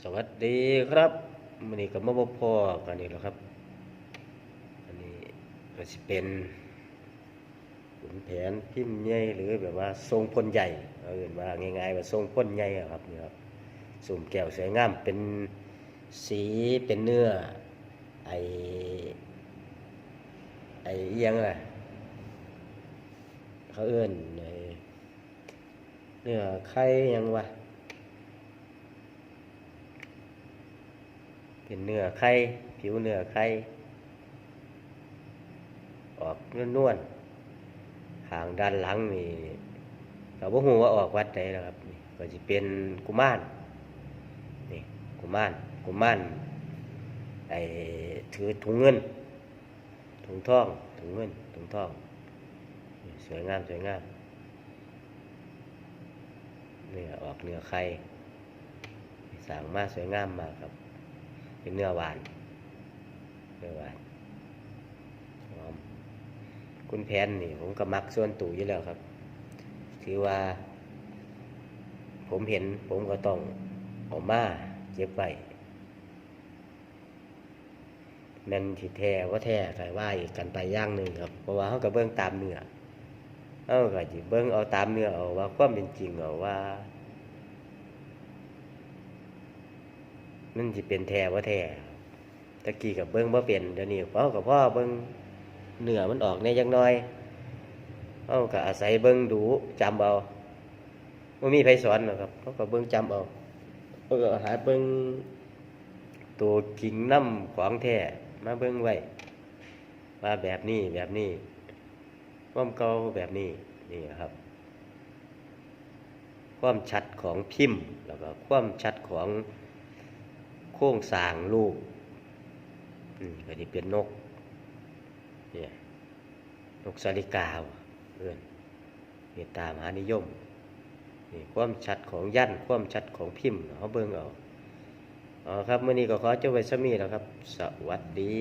สวัสดีครับวันนี้ก็มาพบพ่อกันอีกแล้วครับ อันนี้ก็จะเป็นขุนแผนพิมพ์ใหญ่หรือแบบว่าทรงพลใหญ่เอาเอื่นว่าง่ายๆว่าทรงพลใหญ่ครับนี่ครับสุ่มแก้วสวยงามเป็นสีเป็นเนื้อ ไอไออิหยังล่ะเขาเอื่นไอ้เนื้อไข่ยังวะ เป็นเนื้อไข่ผิวเนื้อไข่ออกนวลๆหางด้านหลังนี่เราบ่ฮู้ว่าออกวัดใดแล้วครับก็จะเป็นกุมารนี่กุมารกุมารไอ้ถือถุงเงินถุงทองถุงเงินถุงทองสวยงามสวยงามเนื้อออกเนื้อไข่สางมาสวยงามมากครับ เป็นเนื้อหวานเนื้อหวานหอมคุณแพนนี่ ผมก็มักส่วนตู่อยู่แล้วครับ ถือว่า ผมเห็นผมก็ต้องออกมาเก็บไว้แม่นที่แท้ว่าแท้ใส่ว่าอีกกันไปย่างหนึ่งครับ เพราะว่าเขาก็เบิ่งตามเนื้อเขาก็จิเบิ่งเอาตามเนื้อเอาว่าความเป็นจริงเอาว่า มันสิเป็นแท้ว่าแท้ตะกี้กับเบิ้งบ่าเป็นเดี๋ยวนี้เพราะกับพ่อเบิ้งเหนือมันออกในจักหน้อยเขาก็อาศัยเบิ้งดูจำเอาบ่มีไผสอนหรอกครับเขาก็เบิ้งจำเอาเขาก็หาเบิ้งตัวกิ่งน้ำของแท้มาเบิ้งไว้ว่าแบบนี้แบบนี้ความเก่าแบบนี้นี่ครับ ความชัดของพิมพ์แล้วก็ความชัดของ โค้งสางลูกอืมก็ที่เป็นนก เนี่ย นกสาลิกาวเพื่อนเมตตามหานิยม นี่ความชัดของยันความชัดของพิมพ์เขาเบิ่งเอาอ๋อครับเมื่อนี้ก็ขอจบไว้สมีแล้วครับ สวัสดี